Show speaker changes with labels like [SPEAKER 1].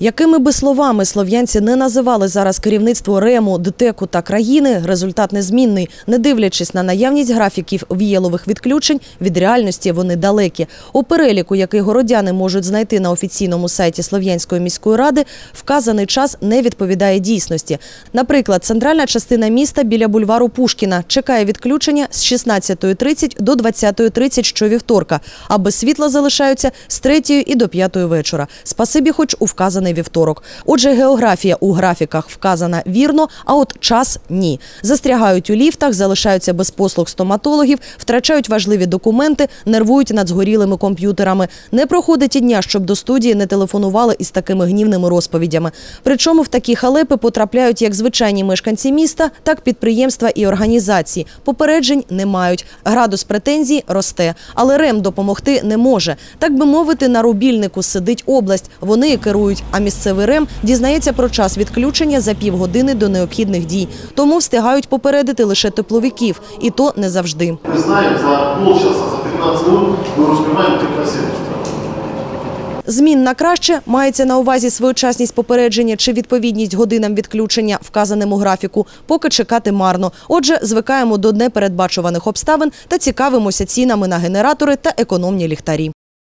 [SPEAKER 1] Якими би словами слов'янці не називали зараз керівництво РЕМу, ДТЕКу та країни, результат незмінний. Не дивлячись на наявність графіків віялових відключень, від реальності вони далекі. У переліку, який городяни можуть знайти на офіційному сайті Слов'янської міської ради, вказаний час не відповідає дійсності. Наприклад, центральна частина міста біля бульвару Пушкіна чекає відключення з 16.30 до 20.30 щовівторка, а без світла залишаються з 3 і до 5 вечора. Спасибі, хоч у вказаний вівторок. Отже, географія у графіках вказана вірно, а от час ні. Застрягають у ліфтах, залишаються без послуг стоматологів, втрачають важливі документи, нервують над згорілими комп'ютерами. Не проходить і дня, щоб до студії не телефонували із такими гнівними розповідями. Причому в такі халепи потрапляють як звичайні мешканці міста, так підприємства і організації. Попереджень не мають. Градус претензій росте, але РЕМ допомогти не може. Так би мовити, на рубільнику сидить область. Вони керують. А місцевий РЕМ дізнається про час відключення за півгодини до необхідних дій. Тому встигають попередити лише тепловиків, і то не завжди.
[SPEAKER 2] Мы знаем, за полчаса, за 15 минут мы успеваем теплосеть.
[SPEAKER 1] Змін на краще мається на увазі своєчасність попередження чи відповідність годинам відключення, вказаним у графіку, поки чекати марно. Отже, звикаємо до непередбачуваних обставин та цікавимося цінами на генератори та економні ліхтарі.